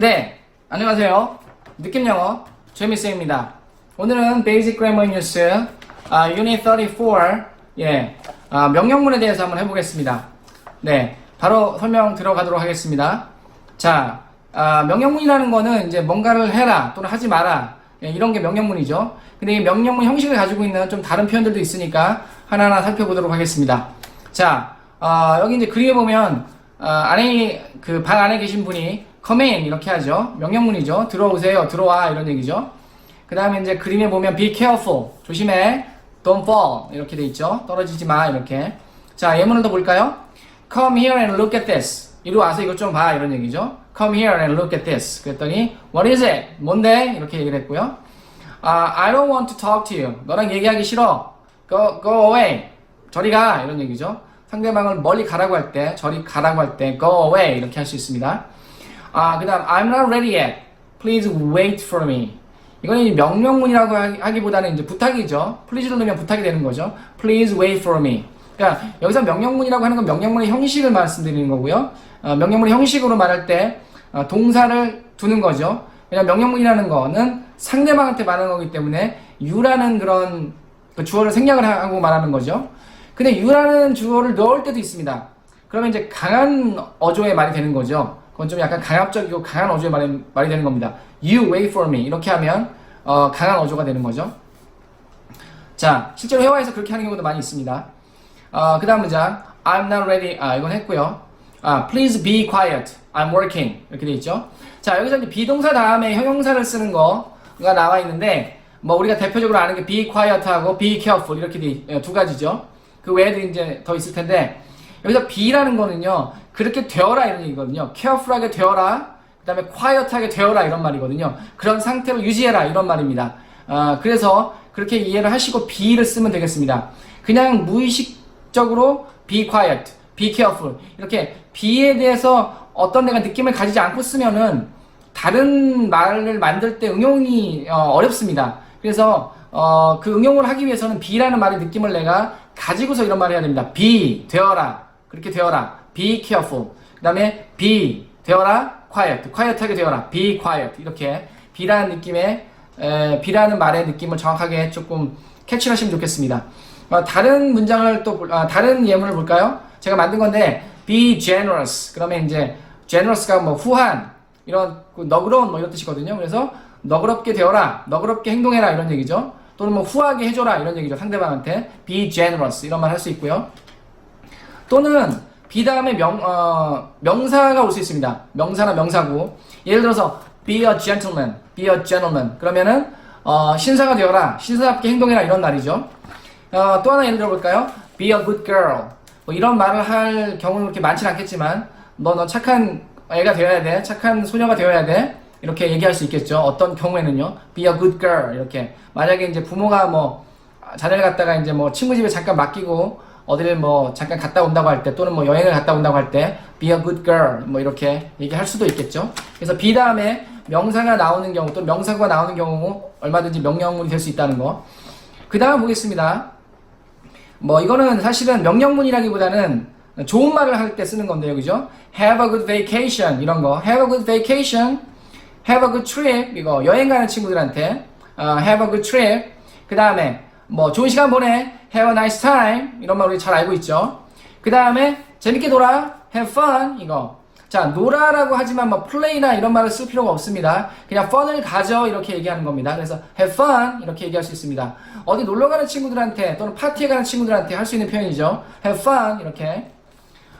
네, 안녕하세요. 느낌 영어 재미쌤입니다. 오늘은 Basic Grammar News 아, Unit 34 예, 아, 명령문에 대해서 한번 해보겠습니다. 네, 바로 설명 들어가도록 하겠습니다. 자, 아, 명령문이라는 거는 이제 뭔가를 해라 또는 하지 마라 예, 이런 게 명령문이죠. 근데 이 명령문 형식을 가지고 있는 좀 다른 표현들도 있으니까 하나하나 살펴보도록 하겠습니다. 자, 어, 여기 이제 그림에 보면 어, 안에 그 방 안에 계신 분이 come in 이렇게 하죠. 명령문이죠. 들어오세요, 들어와 이런 얘기죠. 그 다음에 이제 그림에 보면 be careful 조심해, don't fall 이렇게 돼 있죠. 떨어지지 마 이렇게. 자 예문을 더 볼까요? Come here and look at this. 이리 와서 이것 좀 봐 이런 얘기죠. Come here and look at this. 그랬더니 What is it? 뭔데? 이렇게 얘기를 했고요. 아, I don't want to talk to you. 너랑 얘기하기 싫어. Go, go away. 저리 가. 이런 얘기죠. 상대방을 멀리 가라고 할 때, 저리 가라고 할 때, go away. 이렇게 할 수 있습니다. 아, 그 다음, I'm not ready yet. Please wait for me. 이건 명령문이라고 하기- 하기보다는 이제 부탁이죠. please를 넣으면 부탁이 되는 거죠. Please wait for me. 그러니까 여기서 명령문이라고 하는 건 명령문의 형식을 말씀드리는 거고요. 어, 명령문의 형식으로 말할 때 어, 동사를 두는 거죠. 왜냐면 명령문이라는 거는 상대방한테 말하는 거기 때문에 you라는 그런 그 주어를 생략을 하고 말하는 거죠. 근데 you라는 주어를 넣을 때도 있습니다. 그러면 이제 강한 어조의 말이 되는 거죠. 그건 좀 약간 강압적이고 강한 어조의 말이, 말이 되는 겁니다. You wait for me 이렇게 하면 어, 강한 어조가 되는 거죠. 자, 실제로 회화에서 그렇게 하는 경우도 많이 있습니다. 어, 그 다음 문장 I'm not ready. 아, 이건 했고요. 아, please be quiet. I'm working. 이렇게 돼 있죠. 자, 여기서 이제 비동사 다음에 형용사를 쓰는 거가 나와 있는데 뭐 우리가 대표적으로 아는 게 be quiet하고 be careful 이렇게 돼, 예, 두 가지죠. 그 외에도 이제 더 있을 텐데 여기서 be라는 거는요. 그렇게 되어라 이런 얘기거든요. careful하게 되어라. 그 다음에 quiet하게 되어라 이런 말이거든요. 그런 상태로 유지해라 이런 말입니다. 아, 그래서 그렇게 이해를 하시고 be를 쓰면 되겠습니다. 그냥 무의식적으로 be quiet, be careful 이렇게 be에 대해서 어떤 내가 느낌을 가지지 않고 쓰면은 다른 말을 만들 때 응용이 어, 렵습니다 그래서 어, 그 응용을 하기 위해서는 be라는 말의 느낌을 내가 가지고서 이런 말을 해야 됩니다. be 되어라 그렇게 되어라 be careful 그 다음에 be 되어라 quiet quiet하게 되어라 be quiet 이렇게 be라는 느낌의 에, be라는 말의 느낌을 정확하게 조금 캐치를 하시면 좋겠습니다. 어, 다른 문장을 또 볼- 아, 다른 예문을 볼까요? 제가 만든 건데 be generous 그러면 이제 generous가 뭐 후한 이런 그 너그러운 뭐 이런 뜻이거든요. 그래서 너그럽게 되어라, 너그럽게 행동해라 이런 얘기죠. 또는 뭐 후하게 해줘라 이런 얘기죠. 상대방한테 be generous 이런 말 할 수 있고요. 또는 be 다음에 명, 어, 명사가 올 수 있습니다. 명사나 명사구. 예를 들어서 be a gentleman, be a gentleman. 그러면은 어, 신사가 되어라, 신사답게 행동해라 이런 말이죠. 어, 또 하나 예를 들어볼까요? be a good girl. 뭐 이런 말을 할 경우는 그렇게 많지는 않겠지만 너, 너 착한 애가 되어야 돼. 착한 소녀가 되어야 돼. 이렇게 얘기할 수 있겠죠. 어떤 경우에는요. be a good girl. 이렇게. 만약에 이제 부모가 뭐 자녀를 갖다가 이제 뭐 친구 집에 잠깐 맡기고 어디를 뭐 잠깐 갔다 온다고 할 때 또는 뭐 여행을 갔다 온다고 할 때 be a good girl 뭐 이렇게 얘기할 수도 있겠죠. 그래서 be 다음에 명사가 나오는 경우 또는 명사가 나오는 경우 얼마든지 명령문이 될 수 있다는 거. 그 다음 보겠습니다. 뭐 이거는 사실은 명령문이라기보다는 좋은 말을 할 때 쓰는 건데요, 그죠? Have a good vacation 이런 거. Have a good vacation, have a good trip 이거 여행 가는 친구들한테 어, have a good trip. 그 다음에 뭐 좋은 시간 보내, have a nice time 이런 말 우리 잘 알고 있죠. 그 다음에 재밌게 놀아, have fun 이거. 자, 놀아라고 하지만 뭐 play나 이런 말을 쓸 필요가 없습니다. 그냥 fun을 가져 이렇게 얘기하는 겁니다. 그래서 have fun 이렇게 얘기할 수 있습니다. 어디 놀러 가는 친구들한테 또는 파티에 가는 친구들한테 할 수 있는 표현이죠. have fun 이렇게.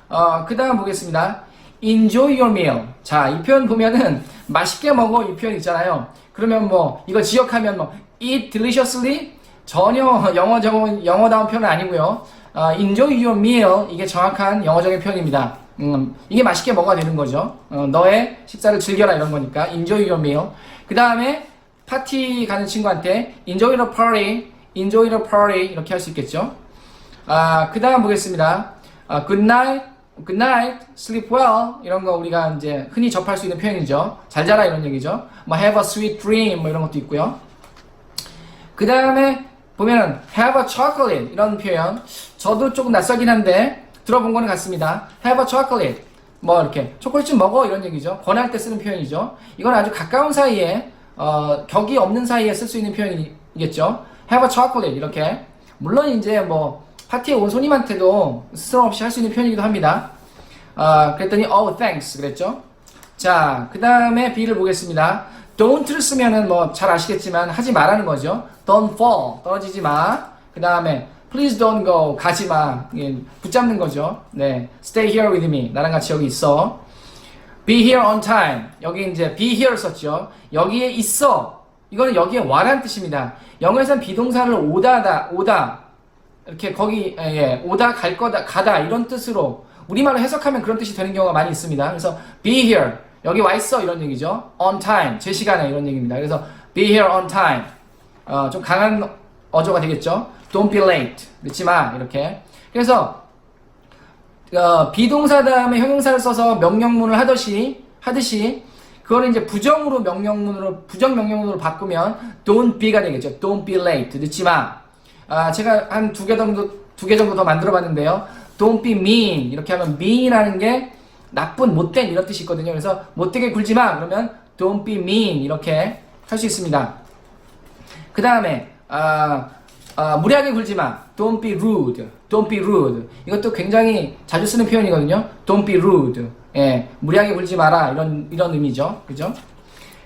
어, 그 다음 보겠습니다. enjoy your meal. 자, 이 표현 보면은 맛있게 먹어 이 표현 있잖아요. 그러면 뭐 이거 지역하면 뭐 eat deliciously 전혀 영어적인 영어다운 표현은 아니고요. 어, enjoy your meal 이게 정확한 영어적인 표현입니다. 음, 이게 맛있게 먹어야 되는 거죠. 어, 너의 식사를 즐겨라 이런 거니까 enjoy your meal. 그 다음에 파티 가는 친구한테 enjoy the party, enjoy the party 이렇게 할 수 있겠죠. 아, 그 다음 보겠습니다. 아, good night, good night, sleep well 이런 거 우리가 이제 흔히 접할 수 있는 표현이죠. 잘 자라 이런 얘기죠. 뭐 have a sweet dream 뭐 이런 것도 있고요. 그 다음에 보면 have a chocolate 이런 표현 저도 조금 낯설긴 한데 들어본 거는 같습니다. have a chocolate 뭐 이렇게 초콜릿 좀 먹어 이런 얘기죠. 권할 때 쓰는 표현이죠. 이건 아주 가까운 사이에 어, 격이 없는 사이에 쓸 수 있는 표현이겠죠. Have a chocolate 이렇게 물론 이제 뭐 파티에 온 손님한테도 스스럼 없이 할 수 있는 표현이기도 합니다. 아, 그랬더니 oh thanks 그랬죠. 자, 그 다음에 B를 보겠습니다. Don't를 쓰면은 뭐 잘 아시겠지만 하지 말라는 거죠. Don't fall 떨어지지 마. 그 다음에 Please don't go 가지 마. 예, 붙잡는 거죠. 네, Stay here with me. 나랑 같이 여기 있어. Be here on time. 여기 이제 be here 썼죠. 여기에 있어. 이거는 여기에 와라는 뜻입니다. 영어에서는 비동사를 오다다 오다 이렇게 거기 예, 예, 오다 갈 거다 가다 이런 뜻으로 우리말로 해석하면 그런 뜻이 되는 경우가 많이 있습니다. 그래서 be here 여기 와 있어 이런 얘기죠. on time 제 시간에 이런 얘기입니다. 그래서 be here on time 어, 좀 강한 어조가 되겠죠. don't be late 늦지 마 이렇게 그래서 어, 비동사 다음에 형용사를 써서 명령문을 하듯이 하듯이 그거를 이제 부정으로 명령문으로 부정 명령문으로 바꾸면 don't be가 되겠죠. don't be late 늦지 마. 아, 제가 한 두 개 정도 두 개 정도 더 만들어 봤는데요. don't be mean 이렇게 하면 mean이라는 게 나쁜 못된 이런 뜻이 있거든요. 그래서 못되게 굴지 마 그러면 don't be mean 이렇게 할 수 있습니다. 그 다음에 아, 아, 무리하게 굴지 마. Don't be rude. Don't be rude. 이것도 굉장히 자주 쓰는 표현이거든요. Don't be rude. 예, 무리하게 굴지 마라. 이런 이런 의미죠. 그죠?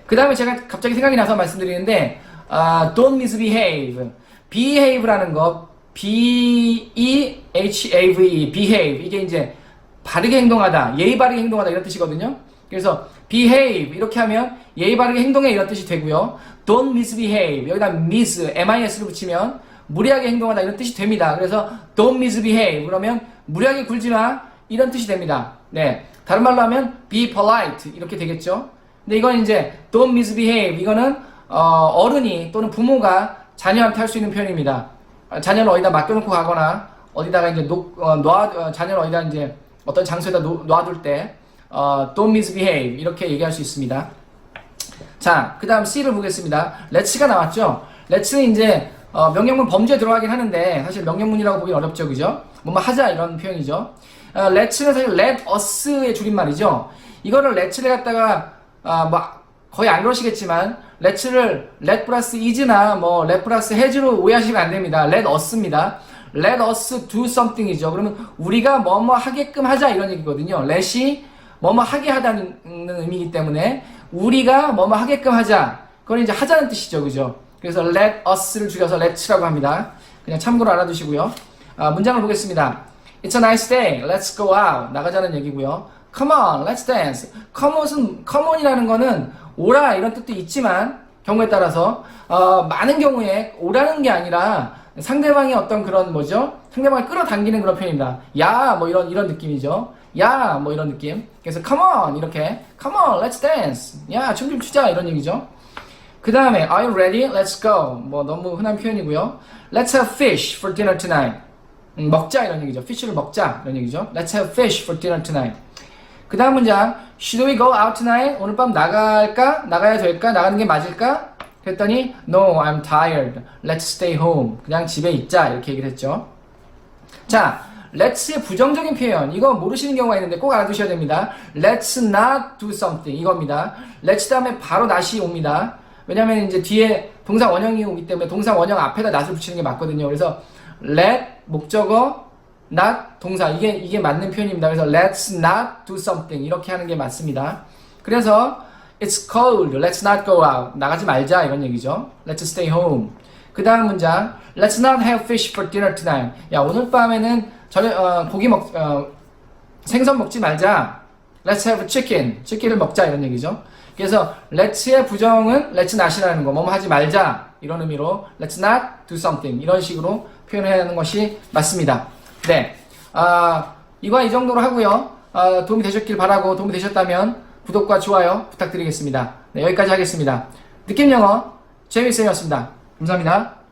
그 다음에 제가 갑자기 생각이 나서 말씀드리는데 아, don't misbehave. behave라는 거 B E H A V E behave 이게 이제 바르게 행동하다, 예의 바르게 행동하다 이런 뜻이거든요. 그래서 behave 이렇게 하면 예의 바르게 행동해 이런 뜻이 되고요. don't misbehave 여기다 miss, mis를 붙이면 무리하게 행동하다 이런 뜻이 됩니다. 그래서 don't misbehave 그러면 무리하게 굴지 마 이런 뜻이 됩니다. 네, 다른 말로 하면 be polite 이렇게 되겠죠. 근데 이건 이제 don't misbehave 이거는 어, 른이 또는 부모가 자녀한테 할 수 있는 표현입니다. 어, 자녀를 어디다 맡겨놓고 가거나 어디다가 이제 놓, 어, 놔, 어, 자녀를 어디다 이제 어떤 장소에다 놓, 놔둘 때 어, don't misbehave 이렇게 얘기할 수 있습니다. 자, 그 다음 C를 보겠습니다. let's가 나왔죠? let's는 이제 어, 명령문 범주에 들어가긴 하는데 사실 명령문이라고 보기 어렵죠, 그죠? 뭐뭐 하자 이런 표현이죠. 어, let's는 사실 let us의 줄임말이죠. 이거를 let'를 갖다가 어, 뭐 거의 안 그러시겠지만 let'를 let 플러스 is나 뭐 let 플러스 has로 오해하시면 안 됩니다. let us입니다. Let us do something이죠. 그러면 우리가 뭐뭐 하게끔 하자 이런 얘기거든요. let이 뭐뭐 하게 하다는 의미이기 때문에 우리가 뭐뭐 하게끔 하자. 그건 이제 하자는 뜻이죠. 그죠? 그래서 let us를 줄여서 let's라고 합니다. 그냥 참고로 알아두시고요. 아, 문장을 보겠습니다. It's a nice day. Let's go out. 나가자는 얘기고요. Come on, let's dance. Come on은 come on이라는 거는 오라 이런 뜻도 있지만 경우에 따라서 어, 많은 경우에 오라는 게 아니라 상대방이 어떤 그런 뭐죠? 상대방을 끌어당기는 그런 표현입니다. 야, 뭐 이런 이런 느낌이죠. 야, 뭐 이런 느낌. 그래서 come on 이렇게 come on, let's dance. 야, 춤 좀 추자 이런 얘기죠. 그 다음에 Are you ready? Let's go. 뭐 너무 흔한 표현이고요. Let's have fish for dinner tonight. 음, 먹자 이런 얘기죠. fish를 먹자 이런 얘기죠. Let's have fish for dinner tonight. 그 다음 문장 Should we go out tonight? 오늘 밤 나갈까? 나가야 될까? 나가는 게 맞을까? 그랬더니 No, I'm tired. Let's stay home. 그냥 집에 있자 이렇게 얘기를 했죠. 자, let's의 부정적인 표현 이거 모르시는 경우가 있는데 꼭 알아두셔야 됩니다. Let's not do something 이겁니다. let's 다음에 바로 not이 옵니다. 왜냐면 이제 뒤에 동사 원형이 오기 때문에 동사 원형 앞에다 not을 붙이는 게 맞거든요. 그래서 let 목적어 not 동사 이게 이게 맞는 표현입니다. 그래서 let's not do something 이렇게 하는 게 맞습니다. 그래서 it's cold. Let's not go out. 나가지 말자 이런 얘기죠. Let's stay home. 그 다음 문장 Let's not have fish for dinner tonight. 야 오늘 밤에는 저녁 어, 고기 먹 어, 생선 먹지 말자. Let's have chicken. 치킨을 먹자 이런 얘기죠. 그래서 let's의 부정은 let's not이라는 거, 뭐뭐 하지 말자 이런 의미로 let's not do something 이런 식으로 표현해야 하는 것이 맞습니다. 네, 아 이거 이 정도로 하고요. 아, 도움이 되셨길 바라고 도움이 되셨다면 구독과 좋아요 부탁드리겠습니다. 네, 여기까지 하겠습니다. 느낌 영어 재미쌤이었습니다. 감사합니다.